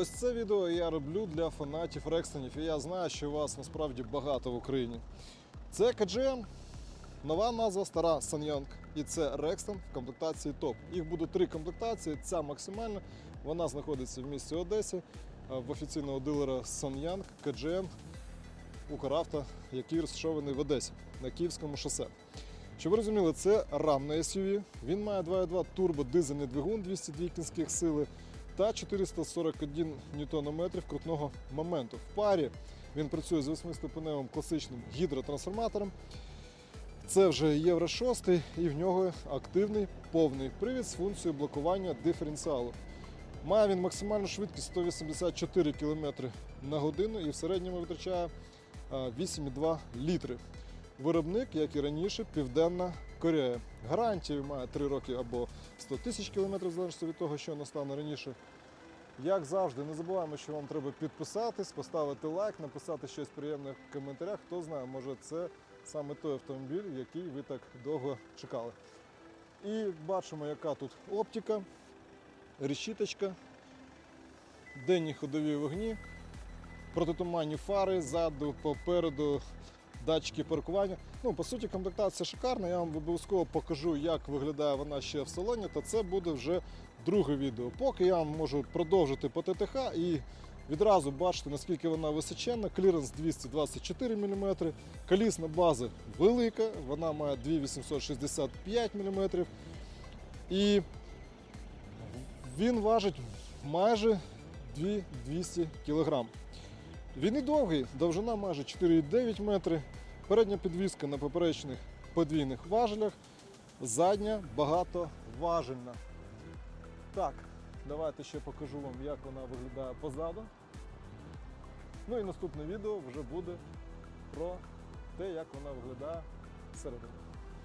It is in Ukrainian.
Ось це відео я роблю для фанатів Рекстонів, і я знаю, що вас насправді багато в Україні. Це KGM, нова назва стара Саньйонг. І це Рекстон в комплектації топ. Їх буде три комплектації. Ця максимальна. Вона знаходиться в місті Одесі е, в офіційного дилера Саньянг KGM Укравто, який розташований в Одесі на Київському шосе. Щоб ви розуміли, це на SUV. Він має 2.2 турбо дизельний двигун 202 кінських сили та 441 Нм крутного моменту. В парі він працює з 8-ступеневим класичним гідротрансформатором. Це вже Євро 6 і в нього активний повний привід з функцією блокування диференціалу. Має він максимальну швидкість 184 км на годину і в середньому витрачає 8,2 літри. Виробник, як і раніше, Південна Корея. Гарантію має 3 роки або 100 тисяч кілометрів, в залежності від того, що настане раніше. Як завжди, не забуваємо, що вам треба підписатись, поставити лайк, написати щось приємне в коментарях. Хто знає, може це саме той автомобіль, який ви так довго чекали. І бачимо, яка тут оптика, решіточка, денні ходові вогні, протитуманні фари, ззаду, попереду, датчики паркування. Ну, по суті, комплектація шикарна. Я вам обов'язково покажу, як виглядає вона ще в салоні, та це буде вже друге відео. Поки я вам можу продовжити по ТТХ і відразу бачити, наскільки вона височенна. Кліренс 224 мм, колісна база велика, вона має 2865 мм. І він важить майже 2200 кг. Він і довгий, довжина майже 4,9 метри. Передня підвіска на поперечних подвійних важелях, задня багатоважельна. Так, давайте ще покажу вам, як вона виглядає позаду. Ну і наступне відео вже буде про те, як вона виглядає всередині.